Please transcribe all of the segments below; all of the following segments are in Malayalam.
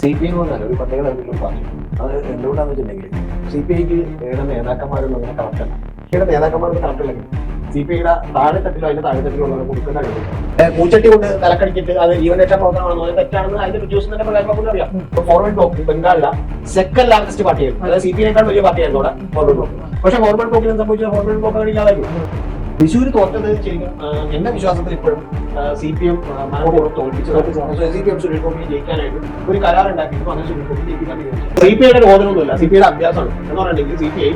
സി പി എന്ന് പറഞ്ഞാൽ ഒരു പ്രത്യേക തരത്തിലുള്ള പാർട്ടി അത് എന്തുകൊണ്ടാന്ന് വെച്ചിട്ടുണ്ടെങ്കിൽ സി പി ഐക്ക് ഇവിടെ നേതാക്കന്മാരൊന്നും അങ്ങനെ കറക്റ്റ് അല്ല. ഇവിടെ നേതാക്കന്മാർക്ക് കറക്റ്റ് അല്ലെങ്കിൽ സി പി ഐയുടെ താഴെത്തട്ടിലോ അതിന്റെ താഴെത്തട്ടിലുള്ളവരെ കൊടുക്കുന്ന കഴിവ് പൂച്ചട്ടി കൊണ്ട് തലക്കടിച്ചിട്ട് അത് ജീവൻ ഏറ്റവും പ്രവർത്തനമാണെന്ന് അത് തെറ്റാണെന്ന് അതിന്റെ ജ്യൂസ് തന്നെ പ്രകാരം അറിയാം. ഫോർവേഡ് ബ്ലോക്ക് ബംഗാളിലെ സെക്കൻഡ് ലാർജസ്റ്റ് പാർട്ടിയായിരുന്നു. അതായത് സി പി ഐനേക്കാൾ വലിയ പാർട്ടിയായിരുന്നു അവിടെ ഫോർവേഡ് ബ്ലോക്ക് പക്ഷേ ഫോർവേഡ് ബ്ലോക്കിന് സംഭവിച്ചത് ഫോർവേഡ് ബ്ലോക്ക് കഴിക്കാതായിരുന്നു തൃശ്ശൂർ തോറ്റത് ശരിക്കും എന്റെ വിശ്വാസത്തിൽ ഇപ്പോഴും സി പി എം മലപ്പുറം തോൽപ്പിച്ചത് C P M Suresh Gopi ജയിക്കാനായിട്ട് ഒരു കരാർ അങ്ങനെ സുരേഷ് ഗോപി ജയിപ്പിക്കാൻ സി പി ഐയുടെ ബോധനമൊന്നുമില്ല സി പി ഐയുടെ അഭ്യാസമാണ്. എന്ന് പറഞ്ഞിട്ടുണ്ടെങ്കിൽ സി പി ഐ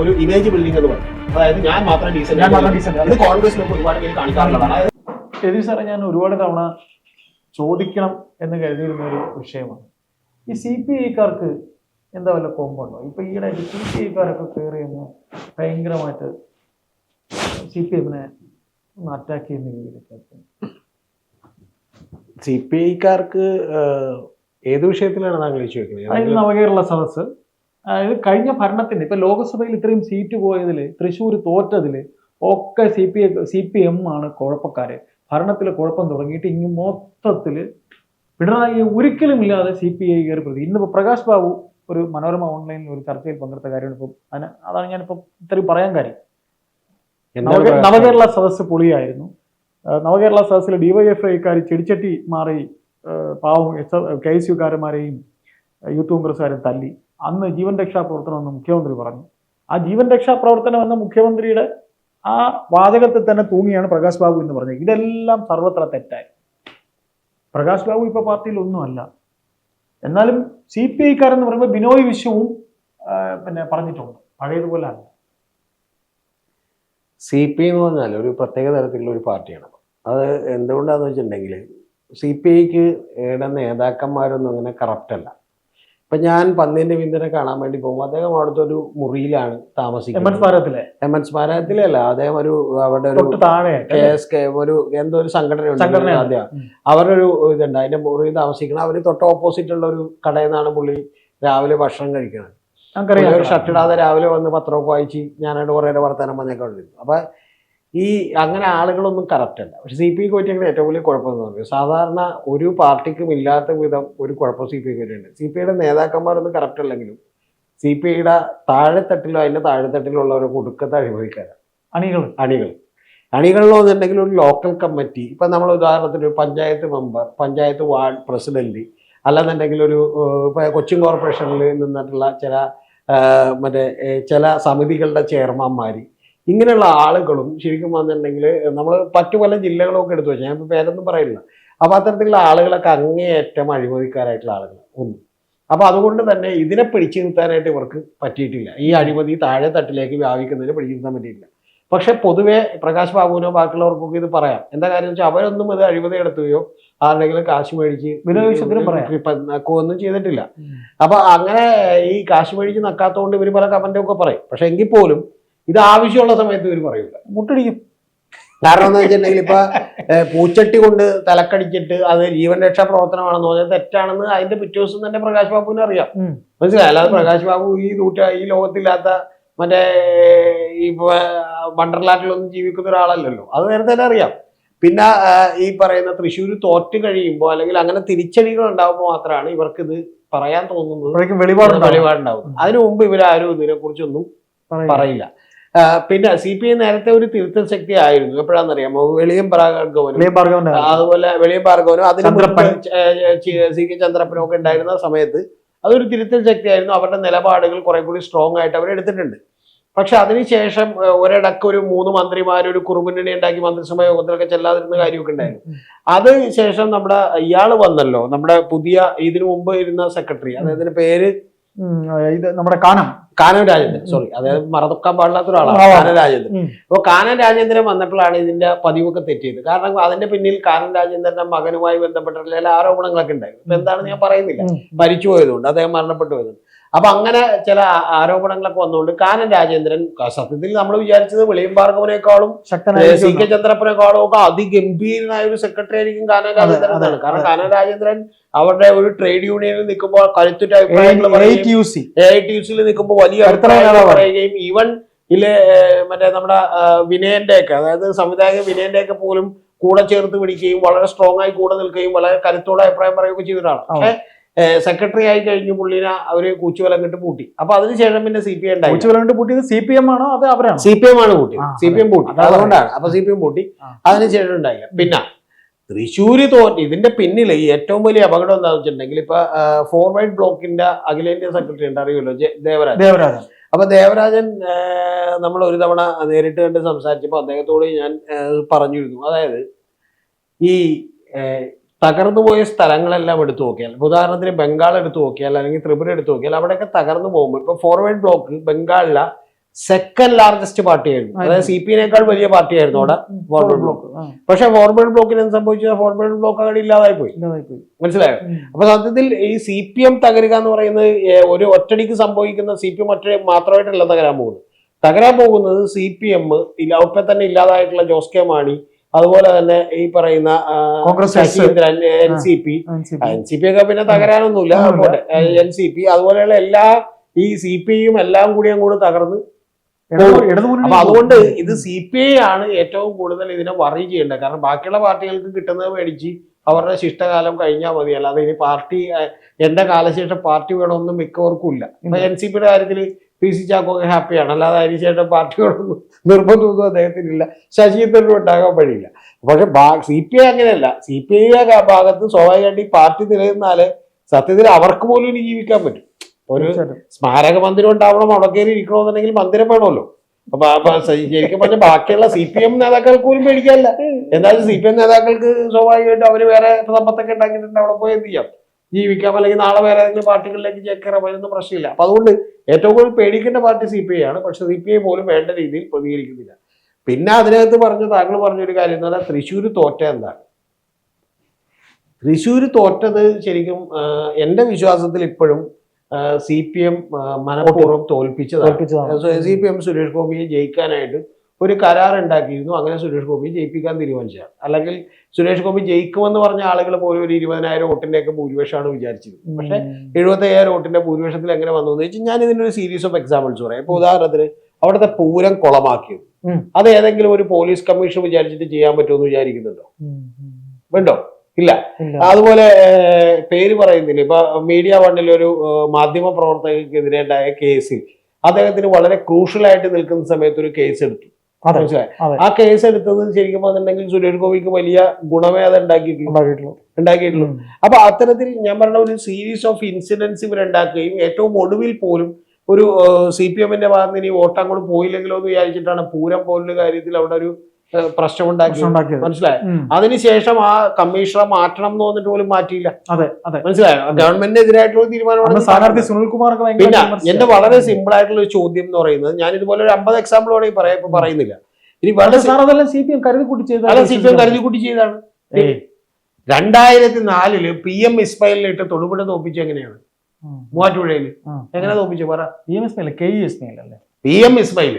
ഒരു ഇമേജ് ബിൽഡിംഗ് എന്ന് പറയും. അതായത് ഞാൻ മാത്രം ഡീസന്റ് കോൺഗ്രസ് ഇത് ഒരുപാട് പേര് കാണിക്കാറുള്ളതാണ്. അതായത് രവി സാറെ ഞാൻ ഒരുപാട് തവണ ചോദിക്കണം എന്ന് കരുതിയിരുന്ന ഒരു വിഷയമാണ്. ഈ സി പി ഐക്കാർക്ക് എന്താ വല്ല കോമ്പുണ്ടോ? ഇപ്പൊ ഈയിടെ സി പി ഐക്കാരൊക്കെ കയറി ഭയങ്കരമായിട്ട് സി പി എമ്മിനെ ഒന്ന് അറ്റാക്ക് ചെയ്യുന്ന രീതിയിലൊക്കെ സി പി ഐക്കാർക്ക് ഏത് വിഷയത്തിലാണ് താങ്കൾ നവകേരള സദസ്സ്. അതായത് കഴിഞ്ഞ ഭരണത്തിന്റെ ഇപ്പൊ ലോക്സഭയിൽ ഇത്രയും സീറ്റ് പോയതിൽ തൃശ്ശൂർ തോറ്റതിൽ ഒക്കെ C P C P M ആണ് കുഴപ്പക്കാര്. ഭരണത്തിൽ കുഴപ്പം തുടങ്ങിയിട്ട് ഇങ്ങ് മൊത്തത്തിൽ പിണറായി ഒരിക്കലും ഇല്ലാതെ സി പി ഐ കയറി പ്രതി ഇന്നിപ്പോ പ്രകാശ് ബാബു ഒരു മനോരമ ഓൺലൈനിൽ ഒരു ചർച്ചയിൽ പങ്കെടുത്ത കാര്യമാണ്. ഇപ്പം അതിന് അതാണ് ഞാനിപ്പോൾ ഇത്രയും പറയാൻ കാര്യം. നവകേരള സദസ്സ് പൊളിയായിരുന്നു. നവകേരള സദസ്സിൽ ഡിവൈഎഫ്ഐക്കാർ ചെടിച്ചട്ടി മാറി പാവം എസ് കെ എസ് യുക്കാരന്മാരെയും യൂത്ത് കോൺഗ്രസ്സുകാരും തല്ലി. അന്ന് ജീവൻ രക്ഷാ പ്രവർത്തനം എന്ന് മുഖ്യമന്ത്രി പറഞ്ഞു. ആ ജീവൻ രക്ഷാ പ്രവർത്തനം എന്ന മുഖ്യമന്ത്രിയുടെ ആ വാചകത്തിൽ തന്നെ തൂങ്ങിയാണ് പ്രകാശ് ബാബു എന്ന് പറഞ്ഞത്. ഇതെല്ലാം സർവത്ര തെറ്റായി. പ്രകാശ് ബാബു ഇപ്പൊ പാർട്ടിയിൽ ഒന്നുമല്ല. എന്നാലും സി പി ഐക്കാരെന്ന് പറയുമ്പോൾ ബിനോയ് വിശ്വവും പിന്നെ പറഞ്ഞിട്ടുണ്ട്. പഴയതുപോലെ അല്ല. സി പി എന്ന് പറഞ്ഞാൽ ഒരു പ്രത്യേക തരത്തിലുള്ള ഒരു പാർട്ടിയാണ്. അത് എന്തുകൊണ്ടാന്ന് വെച്ചിട്ടുണ്ടെങ്കിൽ സി പി ഐക്ക് ഇവിടെ നേതാക്കന്മാരൊന്നും അങ്ങനെ കറപ്റ്റ് അല്ല. ഇപ്പൊ ഞാൻ പന്നിന്റെ പിന്തുണ കാണാൻ വേണ്ടി പോകുമ്പോൾ അദ്ദേഹം അവിടുത്തെ ഒരു മുറിയിലാണ് താമസിക്കുന്നത്. എം എൻ സ്മാരകത്തിലല്ല അദ്ദേഹം ഒരു അവിടെ ഒരു കെ എസ് കെ ഒരു എന്തോ ഒരു സംഘടനയുണ്ട് അദ്ദേഹം. അവരുടെ ഒരു ഇതുണ്ട്. അതിന്റെ മുറിയിൽ താമസിക്കണം. അവർ തൊട്ട് ഓപ്പോസിറ്റ് ഉള്ള ഒരു കടയിൽ നിന്നാണ് പുള്ളി രാവിലെ ഭക്ഷണം കഴിക്കുന്നത് പുള്ളി ഒരു നമുക്കറിയാം ഷർട്ട് ഇടാതെ രാവിലെ വന്ന് പത്രമൊക്കെ വായിച്ച് ഞാനായിട്ട് കുറേ വർത്തമാനം പറഞ്ഞൊക്കെ കൊണ്ടിരുന്നു. അപ്പൊ ഈ അങ്ങനെ ആളുകളൊന്നും കറക്റ്റ് അല്ല. പക്ഷെ സി പി ഐക്ക് പറ്റിയെങ്കിൽ ഏറ്റവും വലിയ കുഴപ്പമെന്ന് പറഞ്ഞു സാധാരണ ഒരു പാർട്ടിക്കും ഇല്ലാത്ത വിധം ഒരു കുഴപ്പം സി പി ഐക്ക് കോറ്റിയുണ്ട് സി പി ഐയുടെ നേതാക്കന്മാരൊന്നും കറക്റ്റ് അല്ലെങ്കിലും സി പി ഐയുടെ താഴെത്തട്ടിലോ അതിന്റെ താഴെത്തട്ടിലുള്ളവരോ കൊടുക്കത്തെ അഴിമതിക്കാരാണ് അണികൾ. അണികൾ. അണികളിലോ എന്നുണ്ടെങ്കിൽ ഒരു ലോക്കൽ കമ്മിറ്റി ഇപ്പം നമ്മൾ ഉദാഹരണത്തിന് ഒരു panchayat member panchayat ward president അല്ലെന്നുണ്ടെങ്കിൽ ഒരു കൊച്ചിൻ കോർപ്പറേഷനിൽ നിന്നിട്ടുള്ള ചില മറ്റേ ചില സമിതികളുടെ ചെയർമാന്മാർ ഇങ്ങനെയുള്ള ആളുകളും ശരിക്കും വന്നിട്ടുണ്ടെങ്കിൽ നമ്മൾ മറ്റു പല ജില്ലകളൊക്കെ എടുത്തു വെച്ചാൽ ഞാൻ ഇപ്പോൾ പേരൊന്നും പറയില്ല അപ്പോൾ അത്തരത്തിലുള്ള ആളുകളൊക്കെ അങ്ങേയറ്റം അഴിമതിക്കാരായിട്ടുള്ള ആളുകൾ ഒന്ന്. അപ്പോൾ അതുകൊണ്ട് തന്നെ ഇതിനെ പിടിച്ചു നിർത്താനായിട്ട് ഇവർക്ക് പറ്റിയിട്ടില്ല. ഈ അഴിമതി താഴെ തട്ടിലേക്ക് വ്യാപിക്കുന്നതിന് പിടിച്ചു നിർത്താൻ പറ്റിയിട്ടില്ല. പക്ഷെ പൊതുവെ പ്രകാശ് ബാബുവിനോ ബാക്കിയുള്ളവർക്കൊക്കെ ഇത് പറയാം. എന്താ കാര്യം വെച്ചാൽ അവരൊന്നും ഇത് അഴിമതി നടത്തുകയോ ആരുടെങ്കിലും കാശ് മേടിച്ച് പറയാം. ചെയ്തിട്ടില്ല. അപ്പൊ അങ്ങനെ ഈ കാശ് മേടിച്ച് നക്കാത്തതുകൊണ്ട് ഇവർ പല കമന്റും ഒക്കെ പറയും. പക്ഷെ എങ്കിൽ പോലും ഇത് ആവശ്യമുള്ള സമയത്ത് ഇവർ പറയൂല. മുട്ടടിക്കും. കാരണം എന്ന് വെച്ചിട്ടുണ്ടെങ്കിൽ ഇപ്പൊ പൂച്ചട്ടി കൊണ്ട് തലക്കടിച്ചിട്ട് അത് ജീവൻ രക്ഷാ പ്രവർത്തനമാണെന്ന് പറഞ്ഞാൽ തെറ്റാണെന്ന് അതിന്റെ പിറ്റേ ദിവസം തന്നെ പ്രകാശ് ബാബുവിനെ അറിയാം. മനസ്സിലായി? അല്ലാതെ പ്രകാശ് ബാബു ഈ നൂറ്റ ഈ ലോകത്തില്ലാത്ത മറ്റേ ഈ വണ്ടർലാൻഡിലൊന്നും ജീവിക്കുന്ന ഒരാളല്ലല്ലോ. അത് നേരത്തെ തന്നെ അറിയാം. പിന്നെ ഈ പറയുന്ന തൃശ്ശൂർ തോറ്റ് കഴിയുമ്പോൾ അല്ലെങ്കിൽ അങ്ങനെ തിരിച്ചടികൾ ഉണ്ടാകുമ്പോൾ മാത്രമാണ് ഇവർക്ക് ഇത് പറയാൻ തോന്നുന്നത്. വെളിപാടുണ്ടാവും. അതിനു മുമ്പ് ഇവരാരും ഇതിനെ കുറിച്ചൊന്നും പറയില്ല. പിന്നെ സി പി ഐ നേരത്തെ ഒരു തിരുത്തൽ ശക്തി ആയിരുന്നു. എപ്പോഴാണെന്നറിയാമോ? വെളിയം ഭാർഗവനും അതുപോലെ വെളിയം ഭാർഗവനും അതിന് സി കെ ചന്ദ്രപ്പനും ഒക്കെ ഉണ്ടായിരുന്ന സമയത്ത് അതൊരു തിരുത്തൽ ശക്തിയായിരുന്നു. അവരുടെ നിലപാടുകൾ കുറെ കൂടി സ്ട്രോങ് ആയിട്ട് അവർ എടുത്തിട്ടുണ്ട്. പക്ഷെ അതിനുശേഷം ഒരിടക്ക് ഒരു മൂന്ന് മന്ത്രിമാർ ഒരു കുറുമുന്നണി ഉണ്ടാക്കി മന്ത്രിസഭാ യോഗത്തിലൊക്കെ ചെല്ലാതിരുന്ന കാര്യമൊക്കെ ഉണ്ടായിരുന്നു. അത് ശേഷം നമ്മുടെ ഇയാൾ വന്നല്ലോ. നമ്മുടെ പുതിയ ഇതിനു മുമ്പ് ഇരുന്ന സെക്രട്ടറി അദ്ദേഹത്തിന്റെ പേര് ഇത് നമ്മുടെ കാനം. കാനം രാജേന്ദ്രൻ സോറി അതായത് മറക്കാൻ പാടില്ലാത്ത ഒരാളാണ്. കാനം രാജേന്ദ്രൻ. അപ്പൊ അപ്പോൾ കാനം രാജേന്ദ്രൻ വന്നപ്പോഴാണ് ഇതിന്റെ പതിവൊക്കെ തെറ്റിയത് കാരണം അതിന്റെ പിന്നിൽ കാനം രാജേന്ദ്രന്റെ മകനുമായി ബന്ധപ്പെട്ടിട്ടുള്ള ആരോപണങ്ങളൊക്കെ ഉണ്ടായിരുന്നു. ഇപ്പൊ എന്താണെന്ന് ഞാൻ പറയുന്നില്ല. മരിച്ചു പോയതുകൊണ്ട് അദ്ദേഹം മരണപ്പെട്ടു പോയതുകൊണ്ട്. അപ്പൊ അങ്ങനെ ചില ആരോപണങ്ങളൊക്കെ വന്നുകൊണ്ട് കാനൻ രാജേന്ദ്രൻ സത്യത്തിൽ നമ്മൾ വിചാരിച്ചത് വെളിയം ഭാർഗവനേക്കാളും സി കെ ചന്ദ്രപ്പനേക്കാളും ഒക്കെ അതിഗംഭീരനായ ഒരു സെക്രട്ടറി ആയിരിക്കും കാനൻ രാജേന്ദ്രൻ എന്നാണ്. കാരണം കാനൻ രാജേന്ദ്രൻ അവരുടെ ഒരു ട്രേഡ് യൂണിയനിൽ നിൽക്കുമ്പോൾ കരുത്തുറ്റ അഭിപ്രായങ്ങൾ പറയുകയും നിൽക്കുമ്പോൾ വലിയ അഭിപ്രായങ്ങൾ പറയുകയും ഈവൻ ഇതിലെ മറ്റേ നമ്മുടെ വിനയന്റെ ഒക്കെ അതായത് സംവിധായകൻ വിനയന്റെ ഒക്കെ പോലും കൂടെ ചേർത്ത് പിടിക്കുകയും വളരെ സ്ട്രോങ് ആയി കൂടെ നിൽക്കുകയും വളരെ കരുത്തോടെ അഭിപ്രായം പറയുകയൊക്കെ ചെയ്തിട്ടാണ് പക്ഷെ സെക്രട്ടറി ആയി കഴിഞ്ഞ് പുള്ളിനെ അവർ കൂച്ചുവലം കിട്ട് പൂട്ടി. അപ്പൊ അതിനുശേഷം പിന്നെ സി പി എം ഉണ്ടായി പൂട്ടിയത് സി പി എം ആണോ അത് അവരാണോ? സി പി എം ആണ് പൂട്ടി സി പി എം പൂട്ടി. അതാ അതുകൊണ്ടാണ്. അപ്പൊ സി പി എം പൂട്ടി. അതിനുശേഷം ഉണ്ടായില്ല. പിന്നെ തൃശ്ശൂര് തോറ്റ്. ഇതിന്റെ പിന്നിൽ ഏറ്റവും വലിയ അപകടം എന്താണെന്ന് വെച്ചിട്ടുണ്ടെങ്കിൽ ഇപ്പൊ ഫോർവേഡ് ബ്ലോക്കിന്റെ അഖിലേന്ത്യാ സെക്രട്ടറി ഉണ്ട്. അറിയുമല്ലോ? ദേവരാജ് ദേവരാജൻ. അപ്പൊ ദേവരാജൻ നമ്മൾ ഒരു തവണ നേരിട്ട് കണ്ട് സംസാരിച്ചപ്പോൾ അദ്ദേഹത്തോട് ഞാൻ പറഞ്ഞിരുന്നു. അതായത് ഈ തകർന്നു പോയ സ്ഥലങ്ങളെല്ലാം എടുത്തു നോക്കിയാൽ. ഉദാഹരണത്തിന് ബംഗാൾ എടുത്തു നോക്കിയാൽ അല്ലെങ്കിൽ ത്രിപുര എടുത്തു നോക്കിയാൽ അവിടെയൊക്കെ തകർന്നു പോകുമ്പോൾ ഇപ്പൊ ഫോർവേഡ് ബ്ലോക്ക് ബംഗാളിലെ സെക്കൻഡ് ലാർജസ്റ്റ് പാർട്ടിയായിരുന്നു അതായത് സി പി നേക്കാൾ വലിയ പാർട്ടിയായിരുന്നു അവിടെ ഫോർവേഡ് ബ്ലോക്ക് പക്ഷെ ഫോർവേഡ് ബ്ലോക്കിന് എന്ത് സംഭവിച്ചത് ഫോർവേഡ് ബ്ലോക്ക് അവിടെ ഇല്ലാതായി പോയി. മനസ്സിലായോ. അപ്പൊ സത്യത്തിൽ ഈ സി പി എം തകരുക എന്ന് പറയുന്നത് ഒരു ഒറ്റടിക്ക് സംഭവിക്കുന്ന സി പി എം ഒറ്റ മാത്രമായിട്ടല്ല തകരാൻ പോകുന്നത്. തകരാൻ പോകുന്നത് സി പി എം ഇല്ല ഇപ്പൊ തന്നെ ഇല്ലാതായിട്ടുള്ള ജോസ് കെ മാണി അതുപോലെ തന്നെ ഈ പറയുന്ന. Saseendran N C P N C P ഒക്കെ പിന്നെ തകരാനൊന്നുമില്ല. ഒന്നുമില്ല. എൻ സി പി അതുപോലെയുള്ള എല്ലാ ഈ സി പി ഐയും എല്ലാം കൂടി അങ്ങോട്ട് തകർന്ന് അപ്പൊ അതുകൊണ്ട് ഇത് സി പി ഐ ആണ് ഏറ്റവും കൂടുതൽ ഇതിനെ വറി ചെയ്യേണ്ടത്. കാരണം ബാക്കിയുള്ള പാർട്ടികൾക്ക് കിട്ടുന്നത് മേടിച്ച് അവരുടെ ശിഷ്ടകാലം കഴിഞ്ഞാൽ മതി. അല്ലാതെ ഇനി പാർട്ടി എന്റെ കാലശേഷം പാർട്ടി വേണമെന്നും മിക്കവർക്കും ഇല്ല. എൻ സി പിയുടെ കാര്യത്തിൽ പി സി ചാക്കോ ഹാപ്പിയാണ്. അല്ലാതെ അതിനുശേഷം പാർട്ടി വേണമെന്നും നിർബന്ധമൊന്നും അദ്ദേഹത്തിനില്ല. ശശീന്ദ്രനും ഉണ്ടാകാൻ വഴിയില്ല. പക്ഷെ സി പി ഐ അങ്ങനെയല്ല. സി പി ഐ ഭാഗത്ത് സ്വാഭാവികമായിട്ട് ഈ പാർട്ടി നിലനിന്നാൽ സത്യത്തിൽ അവർക്ക് പോലും ഇനി ജീവിക്കാൻ പറ്റും. ഒരു സ്മാരക മന്ദിരം ഉണ്ടാവണം അവിടെ കയറി ഇരിക്കണമെന്നുണ്ടെങ്കിൽ മന്ദിരം വേണമല്ലോ. അപ്പൊ അപ്പൊ ശരിക്കും പറഞ്ഞ ബാക്കിയുള്ള സി പി എം നേതാക്കൾക്ക് പോലും പേടിക്കാനില്ല. എന്നാലും സി പി എം നേതാക്കൾക്ക് സ്വാഭാവികമായിട്ടും അവർ വേറെ സമ്പത്തൊക്കെ ഉണ്ടാക്കിയിട്ടുണ്ട്. അവിടെ പോയി എന്ത് ചെയ്യാം? ജീവിക്കാം അല്ലെങ്കിൽ നാളെ വേറെ ഏതെങ്കിലും പാർട്ടികളിലേക്ക് വരുന്ന പ്രശ്നമില്ല. അപ്പൊ അതുകൊണ്ട് ഏറ്റവും കൂടുതൽ പേടിക്കേണ്ട പാർട്ടി സി പി ഐ ആണ്. പക്ഷെ സി പി ഐ പോലും വേണ്ട രീതിയിൽ പ്രതികരിക്കുന്നില്ല. പിന്നെ അതിനകത്ത് പറഞ്ഞ താങ്കൾ പറഞ്ഞൊരു കാര്യം എന്ന് പറഞ്ഞാൽ തൃശ്ശൂർ തോറ്റ എന്താണ്? തൃശ്ശൂർ തോറ്റത് ശരിക്കും എന്റെ എന്റെ വിശ്വാസത്തിൽ ഇപ്പോഴും സി പി എം മനഃപൂർവം തോൽപ്പിച്ചതാണ്. സി പി എം സുരേഷ് ഗോപിയെ ജയിക്കാനായിട്ട് ഒരു കരാർ ഉണ്ടാക്കിയിരുന്നു അങ്ങനെ സുരേഷ് ഗോപി ജയിപ്പിക്കാൻ തീരുമാനിച്ചതാണ്. അല്ലെങ്കിൽ സുരേഷ് ഗോപി ജയിക്കുമെന്ന് പറഞ്ഞ ആളുകൾ പോലും ഒരു ഇരുപതിനായിരം വോട്ടിന്റെ ഒക്കെ ഭൂരിപക്ഷമാണ് വിചാരിച്ചത്. പക്ഷെ എഴുപത്തയ്യായിരം വോട്ടിന്റെ ഭൂരിപക്ഷത്തിൽ എങ്ങനെ വന്നു എന്ന് വെച്ചാൽ ഞാൻ ഇതിനൊരു സീരീസ് ഓഫ് എക്സാമ്പിൾസ് പറയാം. ഇപ്പൊ ഉദാഹരണത്തിന് അവിടുത്തെ പൂരം കുളമാക്കിയത്. അത് ഏതെങ്കിലും ഒരു പോലീസ് കമ്മീഷൻ വിചാരിച്ചിട്ട് ചെയ്യാൻ പറ്റുമെന്ന് വിചാരിക്കുന്നുണ്ടോ. വേണ്ടോ ഇല്ല. അതുപോലെ പേര് പറയുന്നില്ല? ഇപ്പൊ മീഡിയ വണ്ണിൽ ഒരു മാധ്യമ പ്രവർത്തകർക്കെതിരെ ഉണ്ടായ കേസിൽ അദ്ദേഹത്തിന് വളരെ ക്രൂഷ്യൽ ആയിട്ട് നിൽക്കുന്ന സമയത്ത് ഒരു കേസ് എടുത്തു. മനസ്സിലായോ? ആ കേസ് എടുത്തത് ശരിക്കും പറഞ്ഞിട്ടുണ്ടെങ്കിൽ സുരേഷ് ഗോപിക്ക് വലിയ ഗുണമേധ ഉണ്ടാക്കിയിട്ടുള്ളൂ ഉണ്ടാക്കിയിട്ടുള്ളൂ. അപ്പൊ അത്തരത്തിൽ ഞാൻ പറഞ്ഞ ഒരു സീരീസ് ഓഫ് ഇൻസിഡൻസ് ഇവരുണ്ടാക്കുകയും ഏറ്റവും ഒടുവിൽ പോലും ഒരു സി പി എമ്മിന്റെ ഭാഗത്ത് ഇനി വോട്ട് അങ്ങോട്ട് പോയില്ലെങ്കിലോ എന്ന് വിചാരിച്ചിട്ടാണ് പൂരം പോലുള്ള കാര്യത്തിൽ അവിടെ ഒരു പ്രശ്നമുണ്ടാക്കി. മനസ്സിലായോ. അതിനുശേഷം ആ കമ്മീഷണർ മാറ്റണം എന്ന് വന്നിട്ട് പോലും മാറ്റിയില്ല. അതെ അതെ. മനസ്സിലായോ? ഗവൺമെന്റിനെതിരായിട്ടുള്ള തീരുമാനമാണ് സ്ഥാനാർത്ഥി സുനിൽ കുമാർ പിന്നെ. എന്റെ വളരെ സിമ്പിൾ ആയിട്ടുള്ള ഒരു ചോദ്യം എന്ന് പറയുന്നത് ഞാൻ ഇതുപോലെ ഒരു അമ്പത് എക്സാമ്പിളോടെ പറയാം ഇപ്പൊ പറയുന്നില്ല. ഇനി വളരെ C P M C P കരുതിക്കുട്ടി ചെയ്താണ് ഏയ്. രണ്ടായിരത്തി നാലിൽ പി എം ഇസ്മയിലിട്ട് തൊടുപുഴ തോപ്പിച്ചു എങ്ങനെയാണ്. മൂവാറ്റുപുഴയിൽ എങ്ങനെ തോപ്പിച്ചു? പറ. P M Ismail K E S അല്ലേ പി എം ഇസ്മയിൽ.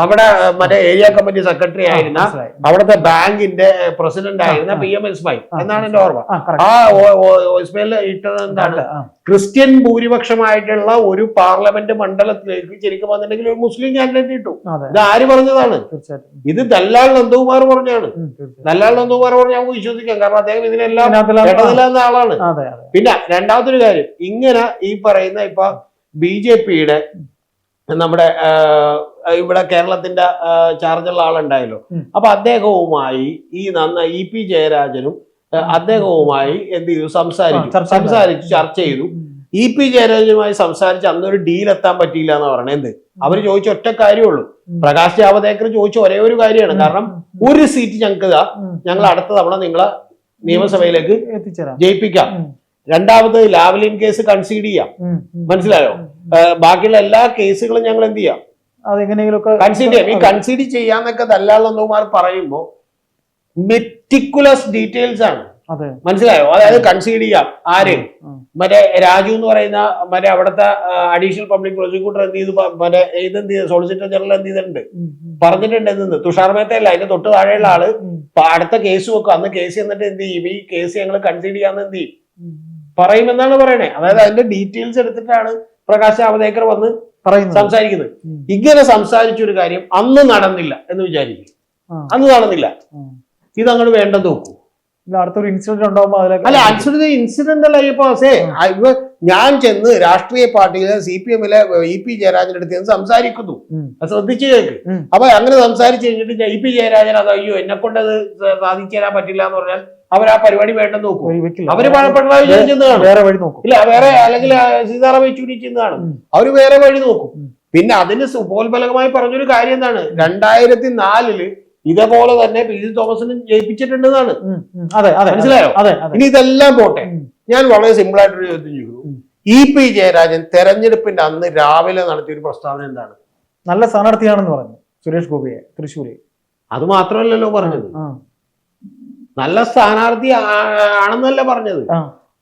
അവിടെ മറ്റേ ഏരിയ കമ്മിറ്റി സെക്രട്ടറി ആയിരുന്ന അവിടുത്തെ ബാങ്കിന്റെ പ്രസിഡന്റ് ആയിരുന്ന പി എം ഇസ്മായിൽ എന്നാണ് എന്റെ ഓർമ്മ. ആ, ഇസ്മയിൽ ഇട്ടത് എന്താണ് ക്രിസ്ത്യൻ ഭൂരിപക്ഷമായിട്ടുള്ള ഒരു പാർലമെന്റ് മണ്ഡലത്തിലേക്ക് ശരിക്കും വന്നിട്ടുണ്ടെങ്കിൽ ഒരു മുസ്ലിം കാൻഡിഡേറ്റ് ഇട്ടു. ഇത് ആര് പറഞ്ഞതാണ്? ഇത് ദല്ലാൽ നന്ദകുമാർ പറഞ്ഞാണ്. ദല്ലാൽ നന്ദകുമാർ പറഞ്ഞ നമുക്ക് വിശ്വസിക്കാം. കാരണം അദ്ദേഹം ഇതിനെല്ലാം ഇടനിലാകുന്ന ആളാണ്. പിന്നെ രണ്ടാമത്തെ ഒരു കാര്യം. ഇങ്ങനെ ഈ പറയുന്ന ഇപ്പൊ ബി ജെ പിയുടെ നമ്മുടെ ഇവിടെ കേരളത്തിന്റെ ചാർജുള്ള ആളുണ്ടായല്ലോ. അപ്പൊ അദ്ദേഹവുമായി ഈ നന്ന ഇ പി ജയരാജനും അദ്ദേഹവുമായി എന്ത് ചെയ്തു? സംസാരിച്ചു. സംസാരിച്ചു ചർച്ച ചെയ്തു. ഇ പി ജയരാജനുമായി സംസാരിച്ച് അന്നൊരു ഡീൽ എത്താൻ പറ്റിയില്ല എന്ന് പറഞ്ഞത് എന്ത്? അവർ ചോദിച്ച ഒറ്റ കാര്യമുള്ളൂ. പ്രകാശ് ജാവദേക്കർ ചോദിച്ച ഒരേ ഒരു കാര്യമാണ്. കാരണം ഒരു സീറ്റ് ഞങ്ങൾക്ക് ഞങ്ങൾ അടുത്ത തവണ നിങ്ങളെ നിയമസഭയിലേക്ക് എത്തിച്ചേരാം. ജയിപ്പിക്കാം. രണ്ടാമത് ലാവലിൻ കേസ് കൺസീഡ് ചെയ്യാം. മനസ്സിലായോ? ബാക്കിയുള്ള എല്ലാ കേസുകളും ഞങ്ങൾ എന്ത് ചെയ്യാം? കൺസീഡ് ചെയ്യാം. ഈ കൺസീഡ് ചെയ്യാന്നൊക്കെ ദല്ലാളെന്നുമാർ പറയുമ്പോൾ മെറ്റിക്കുലസ് ഡീറ്റെയിൽസ് ആണ്. മനസ്സിലായോ? അതായത് കൺസീഡ് ചെയ്യാം. ആര്. മറ്റേ രാജു എന്ന് പറയുന്ന മറ്റേ അവിടുത്തെ അഡീഷണൽ പബ്ലിക് പ്രോസിക്യൂട്ടർ എന്ത് ചെയ്തു? മറ്റേ ഇതെന്ത് ചെയ്തു? സോളിസിറ്റർ ജനറൽ എന്ത് ചെയ്തിട്ടുണ്ട്. പറഞ്ഞിട്ടുണ്ട് എന്തെന്ന് തുഷാർ മേത്തയല്ല അതിന്റെ തൊട്ട് താഴെയുള്ള ആൾ അടുത്ത കേസ് വെക്കും. അന്ന് കേസ് എന്നിട്ട് എന്ത് ചെയ്യും? ഈ കേസ് ഞങ്ങൾ കൺസീഡ് ചെയ്യാന്ന് എന്ത് ചെയ്യും. പറയുമെന്നാണ് പറയണേ. അതായത് അതിന്റെ ഡീറ്റെയിൽസ് എടുത്തിട്ടാണ് പ്രകാശ് ജാവദേക്കർ വന്ന് സംസാരിക്കുന്നത്. ഇങ്ങനെ സംസാരിച്ച ഒരു കാര്യം അന്ന് നടന്നില്ല എന്ന് വിചാരിക്കും. അന്ന് നടന്നില്ല. ഇത് അങ്ങോട്ട് വേണ്ടെന്ന് നോക്കൂ. അടുത്തൊരു ഇൻസിഡന്റ് ഉണ്ടാകുമ്പോൾ അതിലേക്ക് അല്ല അടുത്തൊരു ഇൻസിഡന്റ് അല്ല ഇപ്പൊ ഞാൻ ചെന്ന് രാഷ്ട്രീയ പാർട്ടിയിലെ സി പി എമ്മിലെ ഇ പി ജയരാജന്റെ അടുത്ത് ചെന്ന് സംസാരിക്കുന്നു. അത് ശ്രദ്ധിച്ചു കേൾക്ക്. അപ്പൊ അങ്ങനെ സംസാരിച്ചു കഴിഞ്ഞിട്ട് ഇ പി ജയരാജൻ അത് അയ്യോ എന്നെ കൊണ്ട് അത് സാധിച്ചു തരാൻ പറ്റില്ല എന്ന് പറഞ്ഞാൽ അവർ ആ പരിപാടി വേണ്ടെന്ന് നോക്കും. അവർ പിണറായി ചെയ്യുന്നതാണ് വേറെ വഴി നോക്കും. ഇല്ല വേറെ അല്ലെങ്കിൽ സീതാറാം യെച്ചൂരി ഉം. അവർ വേറെ വഴി നോക്കും. പിന്നെ അതിന് സുപോത്ബലകമായി പറഞ്ഞൊരു കാര്യം എന്താണ്? രണ്ടായിരത്തി നാലിൽ ഇതേപോലെ തന്നെ പി ജി തോമസിനും ജയിപ്പിച്ചിട്ടുണ്ടെന്നാണ്. അതെ അതെ മനസ്സിലായോ? അതെ ഇനി ഇതെല്ലാം പോട്ടെ. ഞാൻ വളരെ സിമ്പിൾ ആയിട്ടൊരു ചോദ്യം ചോദിക്കുന്നു. ഉം. ഇ പി ജയരാജൻ തെരഞ്ഞെടുപ്പിന്റെ അന്ന് രാവിലെ നടത്തിയ ഒരു പ്രസ്താവന എന്താണ്? നല്ല സ്ഥാനാർത്ഥിയാണെന്ന് പറഞ്ഞു സുരേഷ് ഗോപിയെ തൃശ്ശൂര്. അത് മാത്രമല്ലല്ലോ പറഞ്ഞത്. നല്ല സ്ഥാനാർത്ഥി ആണെന്നല്ല പറഞ്ഞത്.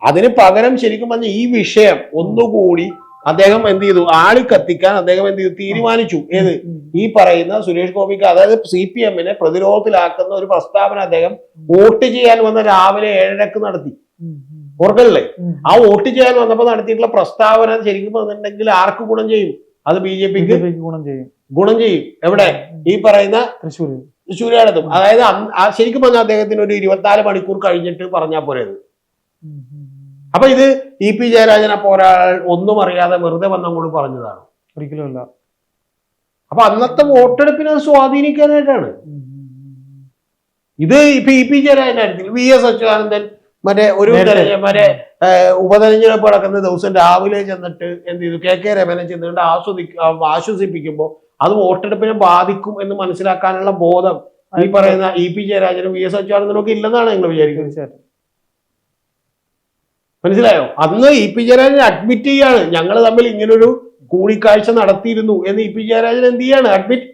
അതിന് പകരം ശരിക്കും പറഞ്ഞ ഈ വിഷയം ഒന്നുകൂടി അദ്ദേഹം എന്ത് ചെയ്തു? ആൾ കത്തിക്കാൻ അദ്ദേഹം എന്ത് ചെയ്തു? തീരുമാനിച്ചു. ഏത്? ഈ പറയുന്ന സുരേഷ് ഗോപിക്ക് അതായത് സി പി എമ്മിനെ പ്രതിരോധത്തിലാക്കുന്ന ഒരു പ്രസ്താവന അദ്ദേഹം വോട്ട് ചെയ്യാൻ വന്ന രാവിലെ ഏഴരക്ക് നടത്തി. ഓർക്കല്ലേ? ആ വോട്ട് ചെയ്യാൻ വന്നപ്പോൾ നടത്തിയിട്ടുള്ള പ്രസ്താവന ശരിക്കും പറഞ്ഞിട്ടുണ്ടെങ്കിൽ ആർക്ക് ഗുണം ചെയ്യും? അത് ബി ജെ പിക്ക് ഗുണം ചെയ്യും. ഗുണം ചെയ്യും. എവിടെ? ഈ പറയുന്ന തൃശ്ശൂർ സൂര്യാടത്തും അതായത് ശരിക്കും പറഞ്ഞാൽ അദ്ദേഹത്തിന് ഒരു ഇരുപത്തിനാല് മണിക്കൂർ കഴിഞ്ഞിട്ട് പറഞ്ഞാൽ പോരെ ഇത് ഉം, ഉം. അപ്പൊ ഇത് ഇ പി ജയരാജനെ പോരാൾ ഒന്നും അറിയാതെ വെറുതെ വന്നങ്ങോട്ട് പറഞ്ഞതാണ്. ഒരിക്കലും അല്ല അപ്പൊ അന്നത്തെ വോട്ടെടുപ്പിനെ സ്വാധീനിക്കാനായിട്ടാണ്. ഇത് ഇപ്പൊ ഇ പി ജയരാജനായിരിക്കും വി എസ് അച്യുതാനന്ദൻ മറ്റേ ഒരു മറ്റേ ഉപതെരഞ്ഞെടുപ്പ് നടക്കുന്ന ദിവസം രാവിലെ ചെന്നിട്ട് എന്ത് ചെയ്തു? കെ കെ രമനെ ചെന്നിട്ട് ആസ്വദി ആശ്വസിപ്പിക്കുമ്പോൾ അത് വോട്ടെടുപ്പിനെ ബാധിക്കും എന്ന് മനസ്സിലാക്കാനുള്ള ബോധം ഈ പറയുന്ന ഇ പി ജയരാജനും വി എസ് അച്യുതാനന്ദനും ഒക്കെ ഇല്ലെന്നാണ് നിങ്ങൾ വിചാരിക്കുന്നത്. മനസ്സിലായോ? അന്ന് ഇ പി ജയരാജൻ അഡ്മിറ്റ് ചെയ്യാണ്. ഞങ്ങൾ തമ്മിൽ ഇങ്ങനൊരു കൂടിക്കാഴ്ച നടത്തിയിരുന്നു എന്ന് ഇ പി ജയരാജൻ എന്ത് ചെയ്യാണ്? അഡ്മിറ്റ്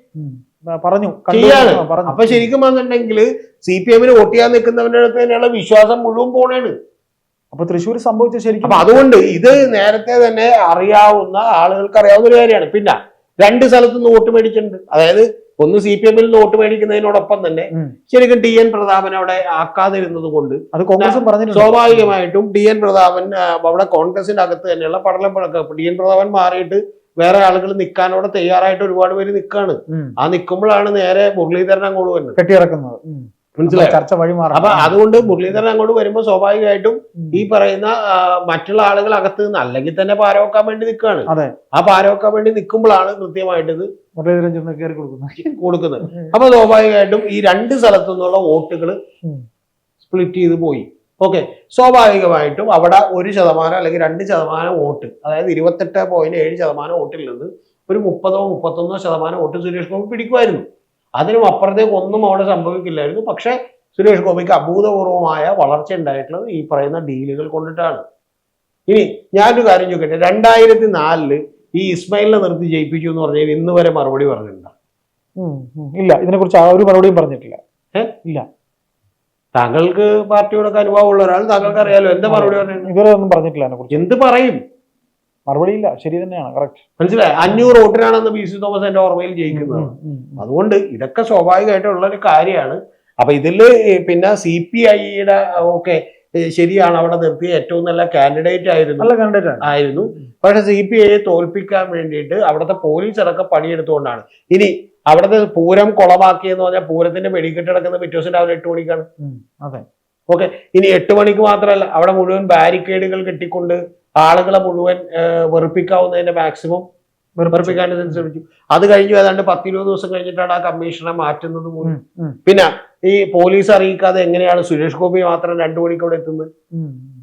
പറഞ്ഞു. ചെയ്യാണ്. അപ്പൊ ശരിക്കും വന്നിട്ടുണ്ടെങ്കിൽ സി പി എമ്മിന് വോട്ട് ചെയ്യാൻ നിൽക്കുന്നവരുടെ അടുത്ത് തന്നെയുള്ള വിശ്വാസം മുഴുവൻ പോണേണ്. അപ്പൊ തൃശ്ശൂർ സംഭവിച്ച ശരിക്കും അപ്പൊ അതുകൊണ്ട് ഇത് നേരത്തെ തന്നെ അറിയാവുന്ന ആളുകൾക്ക് അറിയാവുന്ന ഒരു കാര്യമാണ്. പിന്നെ രണ്ട് സ്ഥലത്തുനിന്ന് വോട്ട് മേടിച്ചിട്ടുണ്ട്. അതായത് ഒന്ന് സി പി എമ്മിൽ വോട്ട് മേടിക്കുന്നതിനോടൊപ്പം തന്നെ. ശരിക്കും ടി എൻ പ്രതാപൻ അവിടെ ആക്കാതിരുന്നത് കൊണ്ട് അത് കോൺഗ്രസും പറഞ്ഞിട്ടുണ്ട് സ്വാഭാവികമായിട്ടും ടി എൻ പ്രതാപൻ അവിടെ കോൺഗ്രസിന്റെ അകത്ത് തന്നെയുള്ള പടലപ്പഴക്കം ടി എൻ പ്രതാപൻ മാറിയിട്ട് വേറെ ആളുകൾ നിൽക്കാൻ അവിടെ തയ്യാറായിട്ട് ഒരുപാട് പേര് നിൽക്കാണ്. ആ നിൽക്കുമ്പോഴാണ് നേരെ മുരളീധരൻ അങ്ങോട്ട് വരുന്നത് കെട്ടിയിറക്കുന്നത്. മനസ്സിലായോ? ചർച്ച വഴി മാറും അപ്പൊ അതുകൊണ്ട് മുരളീധരൻ അങ്ങോട്ട് വരുമ്പോൾ സ്വാഭാവികമായിട്ടും ഈ പറയുന്ന മറ്റുള്ള ആളുകൾ അകത്ത് നിന്ന് അല്ലെങ്കിൽ തന്നെ പാരവെക്കാൻ വേണ്ടി നിൽക്കുകയാണ്. അതെ. ആ പാരവെക്കാൻ വേണ്ടി നിൽക്കുമ്പോഴാണ് കൃത്യമായിട്ട് ഇത് മുരളീധരൻ ചെന്ന് കയറി കൊടുക്കുന്നത്. കൊടുക്കുന്നത്. അപ്പൊ സ്വാഭാവികമായിട്ടും ഈ രണ്ട് സ്ഥലത്തു നിന്നുള്ള വോട്ടുകൾ സ്പ്ലിറ്റ് ചെയ്ത് പോയി. ഓക്കെ. സ്വാഭാവികമായിട്ടും അവിടെ ഒരു ശതമാനം അല്ലെങ്കിൽ രണ്ട് ശതമാനം വോട്ട് അതായത് ഇരുപത്തെട്ട് പോയിന്റ് ഏഴ് ശതമാനം വോട്ടിൽ നിന്ന് ഒരു മുപ്പതോ മുപ്പത്തൊന്നോ ശതമാനം വോട്ട് സുരേഷ് ഗോപി പിടിക്കുമായിരുന്നു. അതിനും അപ്പുറത്തേക്ക് ഒന്നും അവിടെ സംഭവിക്കില്ലായിരുന്നു. പക്ഷേ സുരേഷ് ഗോപിക്ക് അഭൂതപൂർവമായ വളർച്ച ഉണ്ടായിട്ടുള്ളത് ഈ പറയുന്ന ഡീലുകൾ കൊണ്ടിട്ടാണ്. ഇനി ഞാനൊരു കാര്യം ചോദിക്കട്ടെ. രണ്ടായിരത്തി നാലിൽ ഈ ഇസ്മായിലിനെ നിർത്തി ജയിപ്പിച്ചു എന്ന് പറഞ്ഞാൽ ഇന്ന് വരെ മറുപടി പറഞ്ഞിട്ടുണ്ടോ. ഇല്ല ഇതിനെ കുറിച്ച് ഒരു മറുപടിയും പറഞ്ഞിട്ടില്ല? ഇല്ല. താങ്കൾക്ക് പാർട്ടിയോടൊക്കെ അനുഭവമുള്ള ഒരാൾ താങ്കൾക്ക് അറിയാലോ. എന്താ മറുപടി പറഞ്ഞു ഇവരൊന്നും ഒന്നും പറഞ്ഞിട്ടില്ല എന്ത് പറയും? മറുപടി ഇല്ല ശരി തന്നെയാണ്. കറക്റ്റ് മനസ്സിലായി? അഞ്ഞൂറ് വോട്ടിനാണെന്ന് ബി സി തോമസ് എന്റെ ഓർമ്മയിൽ ജയിക്കുന്നത്. അതുകൊണ്ട് ഇതൊക്കെ സ്വാഭാവികമായിട്ടുള്ള ഒരു കാര്യമാണ്. അപ്പൊ ഇതിൽ പിന്നെ സി പി ഐയുടെ ഒക്കെ ശരിയാണ്. അവിടെ നിർത്തിയ ഏറ്റവും നല്ല കാൻഡിഡേറ്റ് ആയിരുന്നു. നല്ല കാൻഡിഡേറ്റ് ആയിരുന്നു. പക്ഷെ സി പി ഐയെ തോൽപ്പിക്കാൻ വേണ്ടിയിട്ട് അവിടുത്തെ പോലീസ് അടക്കം പണിയെടുത്തുകൊണ്ടാണ്. ഇനി അവിടുത്തെ പൂരം കുളമാക്കിയെന്ന് പറഞ്ഞാൽ പൂരത്തിന്റെ വെടിക്കെട്ട് കിടക്കുന്ന പിറ്റേ ദിവസം രാവിലെ എട്ട് മണിക്കാണ്. അതെ. ഓക്കെ ഇനി എട്ട് മണിക്ക് മാത്രമല്ല അവിടെ മുഴുവൻ ബാരിക്കേഡുകൾ കെട്ടിക്കൊണ്ട് ആളുകളെ മുഴുവൻ വെറുപ്പിക്കാവുന്നതിന്റെ മാക്സിമം വെറുപ്പിക്കാൻ ഇതിന് ശ്രമിച്ചു. അത് കഴിഞ്ഞു ഏതാണ്ട് പത്തിരുപത് ദിവസം കഴിഞ്ഞിട്ടാണ് ആ കമ്മീഷനെ മാറ്റുന്നത് പോലും. പിന്നെ ഈ പോലീസ് അറിയിക്കാതെ എങ്ങനെയാണ് സുരേഷ് ഗോപി മാത്രം രണ്ടു മണിക്ക് അവിടെ എത്തുന്നത്.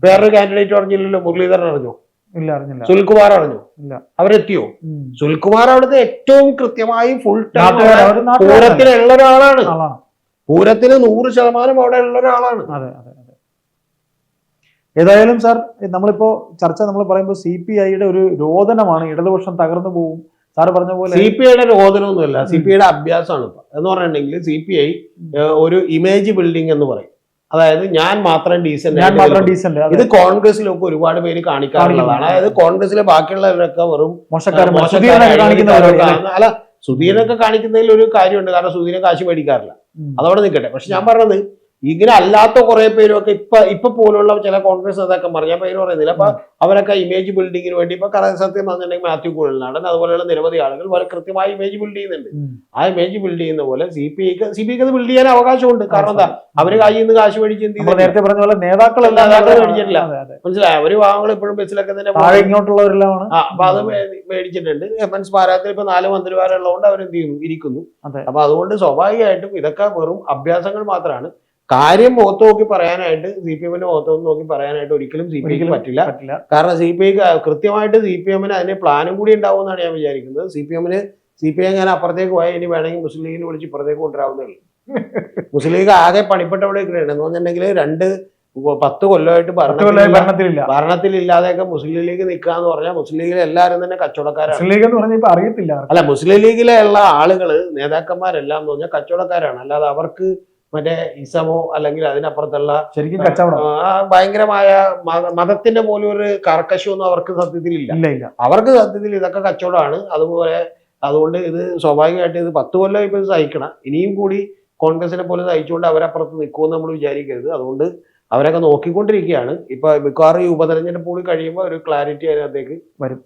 വേറൊരു കാൻഡിഡേറ്റ് അറിഞ്ഞില്ലല്ലോ മുരളീധരൻ അറിഞ്ഞോ? ഇല്ല അറിഞ്ഞില്ല. സുൽകുമാർ അറിഞ്ഞോ? ഇല്ല. അവരെത്തിയോ? സുൽകുമാർ അവിടുത്തെ ഏറ്റവും കൃത്യമായി ഫുൾ ടൈം പൂരത്തിലുള്ള ഒരാളാണ്. പൂരത്തിന് നൂറ് ശതമാനം അവിടെ ഉള്ള ഒരാളാണ്. ഏതായാലും സാർ നമ്മളിപ്പോ ചർച്ച നമ്മൾ പറയുമ്പോൾ സി പി ഐയുടെ ഒരു രോദനമാണ് ഇടതുപക്ഷം തകർന്നു പോകും സാറ് പറഞ്ഞ പോലെ സി പി ഐയുടെ രോദനമൊന്നുമില്ല സി പി ഐയുടെ അഭ്യാസമാണ് ഇപ്പൊ. എന്ന് പറഞ്ഞിട്ടുണ്ടെങ്കിൽ സി പി ഐ ഒരു ഇമേജ് ബിൽഡിംഗ് എന്ന് പറയും. അതായത് ഞാൻ മാത്രം ഡീസന്റ് ഇത് കോൺഗ്രസിലൊക്കെ ഒരുപാട് പേര് കാണിക്കാറുള്ളതാണ്. അതായത് കോൺഗ്രസിലെ ബാക്കിയുള്ളവരൊക്കെ വെറും അല്ലേ? സുധീരനൊക്കെ കാണിക്കുന്നതിൽ ഒരു കാര്യമുണ്ട് കാരണം സുധീരൻ കാശ് മേടിക്കാറില്ല. അതവിടെ നിൽക്കട്ടെ. പക്ഷെ ഞാൻ പറഞ്ഞത് ഇങ്ങനെ അല്ലാത്ത കുറെ പേരൊക്കെ ഇപ്പൊ ഇപ്പൊ പോലുള്ള ചില കോൺഗ്രസ് നേതാക്കന്മാർ ഞാൻ പേര് പറയുന്നില്ല. അപ്പൊ അവരൊക്കെ ഇമേജ് ബിൽഡിങ്ങിന് വേണ്ടി ഇപ്പൊ സത്യം പറഞ്ഞിട്ടുണ്ടെങ്കിൽ മാത്യു കുഴൽനാടൻ അതുപോലെയുള്ള നിരവധി ആളുകൾ വളരെ കൃത്യമായി ഇമേജ് ബിൽഡ് ചെയ്യുന്നുണ്ട്. ആ ഇമേജ് ബിൽഡ് ചെയ്യുന്ന പോലെ സി പി ഐക്ക് സി പി ഐക്ക് അത് ബിൽഡ് ചെയ്യാൻ അവകാശമുണ്ട്. കാരണം എന്താ? അവർ കയ്യിൽ നിന്ന് കാശ് മേടിച്ച് എന്ത് നേരത്തെ പറഞ്ഞ പോലെ നേതാക്കളെല്ലാം നേതാക്കൾ മേടിച്ചിട്ടില്ല. മനസ്സിലായി? അവർ പാവങ്ങൾ ഇപ്പോഴും ബസ്സിലൊക്കെ തന്നെ ഇങ്ങോട്ടുള്ളവരെല്ലാം അപ്പൊ അത് മേടിച്ചിട്ടുണ്ട്. എഫൻസ് പാരാത്തിൽ ഇപ്പൊ നാല് മന്ത്രിമാരുള്ളതുകൊണ്ട് അവരെന്ത് ചെയ്യുന്നു? ഇരിക്കുന്നു. അപ്പൊ അതുകൊണ്ട് സ്വാഭാവികമായിട്ടും ഇതൊക്കെ വെറും അഭ്യാസങ്ങൾ മാത്രമാണ് കാര്യം മുഖത്ത് നോക്കി പറയാനായിട്ട് സി പി എമ്മിന്റെ മുഖത്ത് നോക്കി പറയാനായിട്ട് ഒരിക്കലും സി പി ഐക്ക് പറ്റില്ല. കാരണം സി പി ഐക്ക് കൃത്യമായിട്ട് സി പി എമ്മിന് അതിന് പ്ലാനും കൂടി ഉണ്ടാവും എന്നാണ് ഞാൻ വിചാരിക്കുന്നത്. സി പി എമ്മിന് സി പി ഐ ഞാൻ അപ്പുറത്തേക്ക് പോയാൽ ഇനി വേണമെങ്കിൽ മുസ്ലിം ലീഗിനെ വിളിച്ച് ഇപ്പുറത്തേക്ക് കൊണ്ടുവരാവുന്നേ ഉള്ളൂ. മുസ്ലിം ലീഗ് ആകെ പണിപ്പെട്ടവിടെ നിൽക്കുന്നുണ്ട് എന്ന് പറഞ്ഞിട്ടുണ്ടെങ്കിൽ രണ്ട് പത്ത് കൊല്ലമായിട്ട് ഭരണത്തിലില്ല. ഭരണത്തിലില്ല. ഭരണത്തിലില്ലാതെയൊക്കെ മുസ്ലിം ലീഗ് നിൽക്കുക എന്ന് പറഞ്ഞാൽ മുസ്ലിം ലീഗിലെ എല്ലാവരും തന്നെ കച്ചവടക്കാരാണ്. മുസ്ലിം ലീഗ് എന്ന് പറഞ്ഞാൽ അറിയത്തില്ല. അല്ല മുസ്ലിം ലീഗിലെ ഉള്ള ആളുകൾ നേതാക്കന്മാരെല്ലാം എന്ന് പറഞ്ഞാൽ കച്ചവടക്കാരാണ്. അല്ലാതെ അവർക്ക് മറ്റേ ഇസമോ അല്ലെങ്കിൽ അതിനപ്പുറത്തുള്ള ശരിക്കും കച്ചവടം. ഭയങ്കരമായ മത- മതത്തിന്റെ പോലും ഒരു കർക്കശമൊന്നും അവർക്ക് സത്യത്തിൽ ഇല്ല ഇല്ല. ഇല്ല അവർക്ക് സത്യത്തിൽ ഇതൊക്കെ കച്ചവടമാണ്. അതുപോലെ അതുകൊണ്ട് ഇത് സ്വാഭാവികമായിട്ട് ഇത് പത്ത് കൊല്ലം ഇപ്പം സഹിക്കണം. ഇനിയും കൂടി കോൺഗ്രസിനെ പോലെ സഹിച്ചുകൊണ്ട് അവരപ്പുറത്ത് നിൽക്കുമെന്ന് നമ്മൾ വിചാരിക്കരുത്. അതുകൊണ്ട് അവരൊക്കെ നോക്കിക്കൊണ്ടിരിക്കുകയാണ്. ഇപ്പൊ മിക്കവാറും ഈ ഉപതെരഞ്ഞെടുപ്പ് കൂടി കഴിയുമ്പോൾ ഒരു ക്ലാരിറ്റി അതിനകത്തേക്ക് വരും.